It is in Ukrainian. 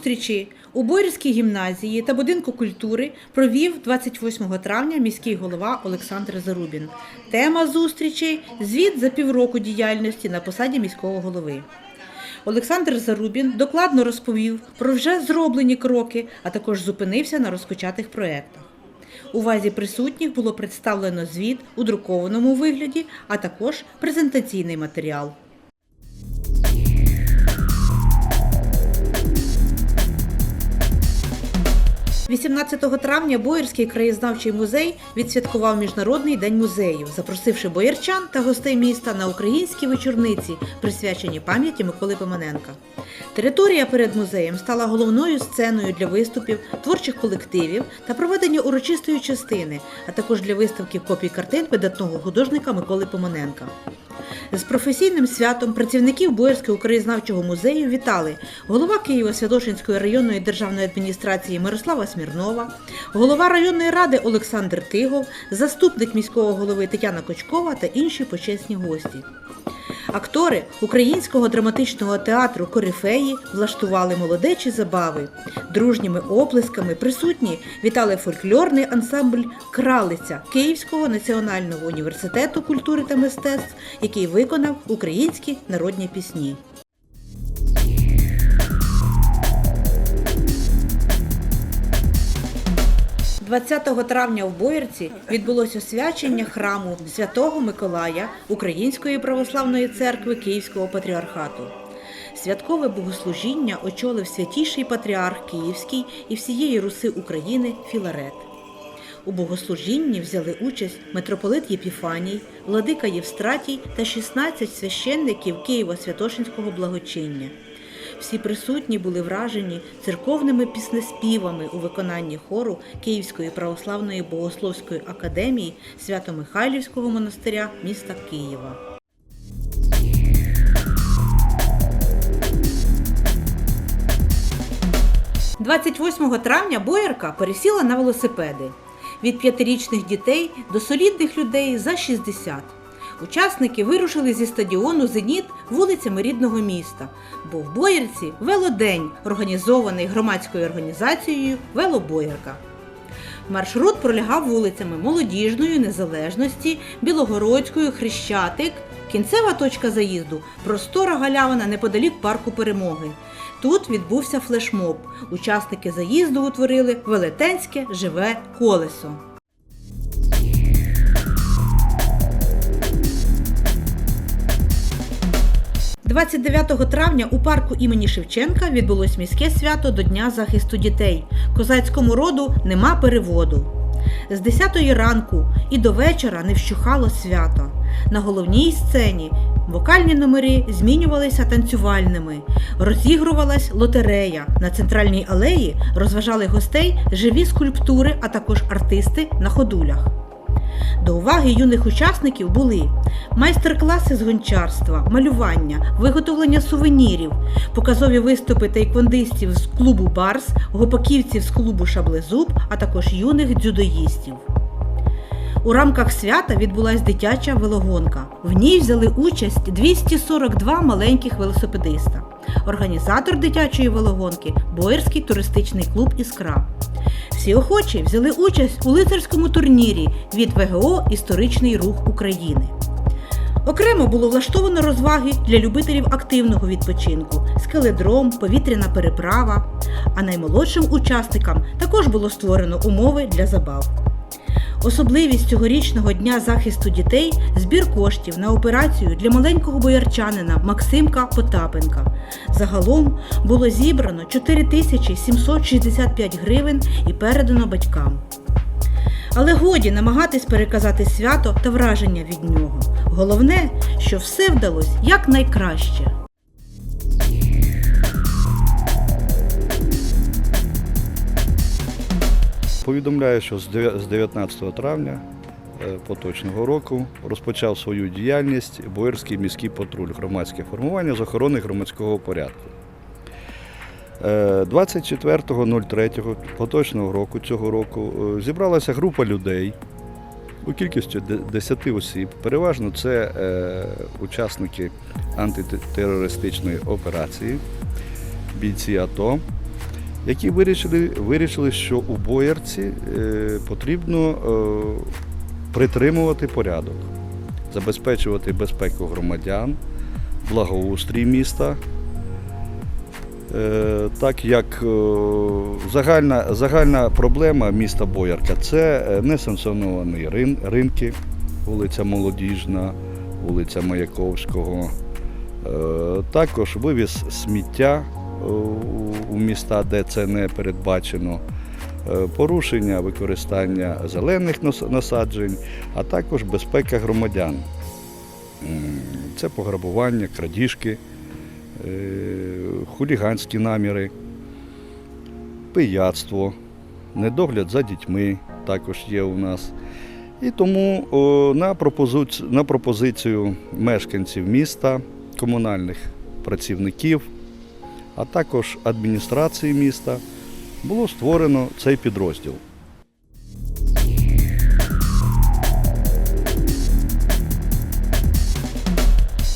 зустрічі у Боярській гімназії та будинку культури провів 28 травня міський голова Олександр Зарубін. Тема зустрічі звіт за півроку діяльності на посаді міського голови. Олександр Зарубін докладно розповів про вже зроблені кроки, а також зупинився на розпочатих проєктах. Увазі присутніх було представлено звіт у друкованому вигляді, а також презентаційний матеріал. 18 травня Боярський краєзнавчий музей відсвяткував Міжнародний день музеїв, запросивши боярчан та гостей міста на українські вечорниці, присвячені пам'яті Миколи Пимоненка. Територія перед музеєм стала головною сценою для виступів творчих колективів та проведення урочистої частини, а також для виставки копій картин видатного художника Миколи Пимоненка. З професійним святом працівників Боярського краєзнавчого музею вітали голова Києво-Святошинської районної державної адміністрації Мирослава Смірнова, голова районної ради Олександр Тигов, заступник міського голови Тетяна Кочкова та інші почесні гості. Актори українського драматичного театру Корифеї влаштували молодечі забави. Дружніми оплесками присутні вітали фольклорний ансамбль Кралиця Київського національного університету культури та мистецтв, який виконав українські народні пісні. – 20 травня в Боярці відбулося освячення храму Святого Миколая Української православної церкви Київського патріархату. Святкове богослужіння очолив святіший патріарх Київський і всієї Руси України Філарет. У богослужінні взяли участь митрополит Єпіфаній, владика Євстратій та 16 священників Києво-Святошинського благочиння. Всі присутні були вражені церковними піснеспівами у виконанні хору Київської православної богословської академії Свято-Михайлівського монастиря міста Києва. – 28 травня Боярка пересіла на велосипеди від п'ятирічних дітей до солідних людей за 60. Учасники вирушили зі стадіону Зеніт вулицями рідного міста, бо в Боярці велодень, організований громадською організацією Велобоярка. Маршрут пролягав вулицями Молодіжної, Незалежності, Білогородської, Хрещатик. Кінцева точка заїзду простора галявина неподалік парку перемоги. Тут відбувся флешмоб. Учасники заїзду утворили велетенське живе колесо. – 29 травня у парку імені Шевченка відбулось міське свято до Дня захисту дітей. Козацькому роду нема переводу. З 10 ранку і до вечора не вщухало свято. На головній сцені вокальні номери змінювалися танцювальними, розігрувалась лотерея. На центральній алеї розважали гостей живі скульптури, а також артисти на ходулях. До уваги юних учасників були майстер-класи з гончарства, малювання, виготовлення сувенірів, показові виступи тайквондистів з клубу Барс, гопаківців з клубу Шаблезуб, а також юних дзюдоїстів. У рамках свята відбулась дитяча велогонка. В ній взяли участь 242 маленьких велосипедиста. Організатор дитячої велогонки Боярський туристичний клуб Іскра. Всі охочі взяли участь у лицарському турнірі від ВГО Історичний рух України. Окремо було влаштовано розваги для любителів активного відпочинку, скеледром, повітряна переправа. А наймолодшим учасникам також було створено умови для забав. Особливість цьогорічного дня захисту дітей збір коштів на операцію для маленького боярчанина Максимка Потапенка. Загалом було зібрано 4765 гривень і передано батькам. Але годі намагатись переказати свято та враження від нього. Головне, що все вдалося якнайкраще. Повідомляю, що з 19 травня е, поточного року розпочав свою діяльність Боярський міський патруль, громадське формування з охорони громадського порядку. Е, 24.03 поточного року цього року е, зібралася група людей у кількості 10 осіб. Переважно це е, учасники антитерористичної операції, бійці АТО. Які вирішили, вирішили, що у Боярці е, потрібно е, притримувати порядок, забезпечувати безпеку громадян, благоустрій міста. Е, Так як загальна, загальна проблема міста Боярка це несанкціоновані рин, ринки, вулиця Молодіжна, вулиця Маяковського. Також вивіз сміття у- міста, де це не передбачено, е, порушення використання зелених насаджень, а також безпека громадян. Це пограбування, крадіжки, е, хуліганські наміри, пияцтво, недогляд за дітьми також є у нас. І тому на пропозицію мешканців міста, комунальних працівників, а також адміністрації міста було створено цей підрозділ.